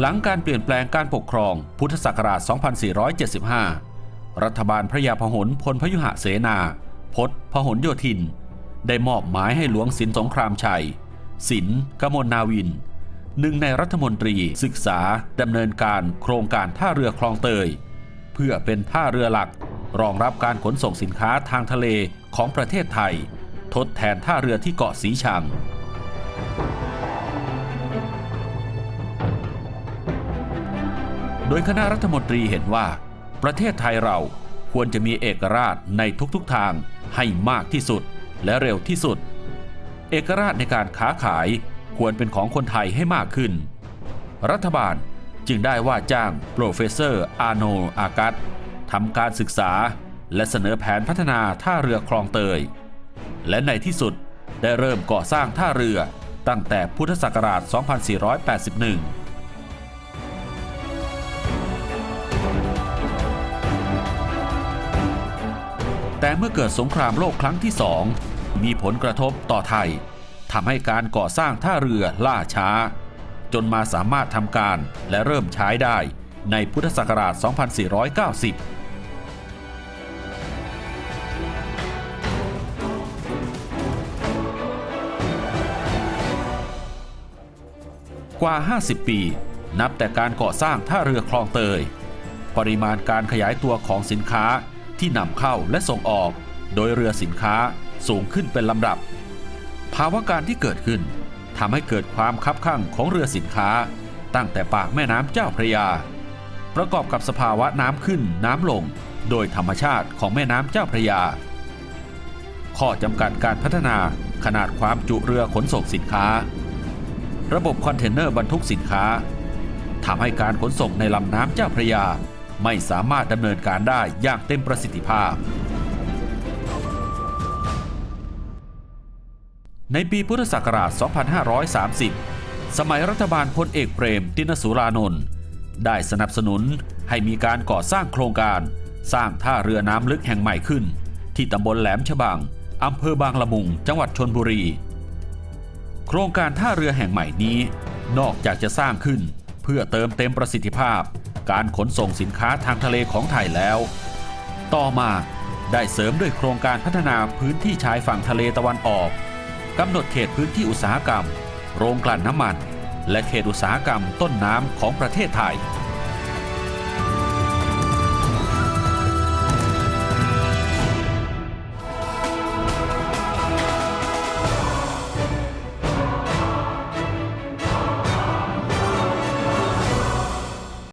หลังการเปลี่ยนแปลงการปกครองพุทธศักราช 2475 รัฐบาลพระยาพหลพลพยุหเสนาพศพหลโยธิน ได้มอบหมายให้หลวงสินสงครามชัยสินกมลนาวิน หนึ่งในรัฐมนตรีศึกษาดำเนินการโครงการท่าเรือคลองเตย เพื่อเป็นท่าเรือหลักรองรับการขนส่งสินค้าทางทะเลของประเทศไทย ทดแทนท่าเรือที่เกาะสีชัง ดยคณะรัฐมนตรีเห็นว่า ประเทศไทยเราควรจะมีเอกราชในทุกๆทางให้มากที่สุดและเร็วที่สุด เอกราชในการค้าขายควรเป็นของคนไทยให้มากขึ้น รัฐบาลจึงได้ว่าจ้างโปรเฟสเซอร์อาโนอากัสทำการศึกษาและเสนอแผนพัฒนาท่าเรือคลองเตย และในที่สุดได้เริ่มก่อสร้างท่าเรือตั้งแต่พุทธศักราช 2481 แต่เมื่อเกิดสงครามโลกครั้งที่สองมีผลกระทบต่อไทยทำให้การก่อสร้างท่าเรือล่าช้า จนมาสามารถทำการและเริ่มใช้ได้ในพุทธศักราช 2490กว่า 50 ปี นับแต่การก่อสร้างท่าเรือคลองเตย ปริมาณการขยายตัวของสินค้า ที่นำเข้าและส่งออก โดยเรือสินค้าสูงขึ้นเป็นลำดับ ภาวะการที่เกิดขึ้นทำให้เกิดความคับข้างของเรือสินค้า ตั้งแต่ปากแม่น้ำเจ้าพระยา ประกอบกับสภาวะน้ำขึ้นน้ำลง โดยธรรมชาติของแม่น้ำเจ้าพระยา ข้อจำกัดการพัฒนาขนาดความจุเรือขนส่งสินค้า ระบบคอนเทนเนอร์บรรทุกสินค้าทำให้การขนส่งในลำน้ำเจ้าพระยา ไม่สามารถดำเนินการได้อย่างเต็มประสิทธิภาพ ในปีพุทธศักราช 2530 สมัยรัฐบาลพลเอกเปรม ตินสุรานนท์ได้สนับสนุนให้มีการก่อสร้างโครงการ สร้างท่าเรือน้ำลึกแห่งใหม่ขึ้น ที่ตำบลแหลมฉบังอำเภอบางละมุง จังหวัดชนบุรี โครงการท่าเรือแห่งใหม่นี้ นอกจากจะสร้างขึ้น เพื่อเติมเต็มประสิทธิภาพ การขนส่งสินค้าทางทะเลของไทยแล้ว ต่อมาได้เสริมด้วยโครงการพัฒนาพื้นที่ชายฝั่งทะเลตะวันออกกำหนดเขตพื้นที่อุตสาหกรรม โรงกลั่นน้ำมัน และเขตอุตสาหกรรมต้นน้ำของประเทศไทย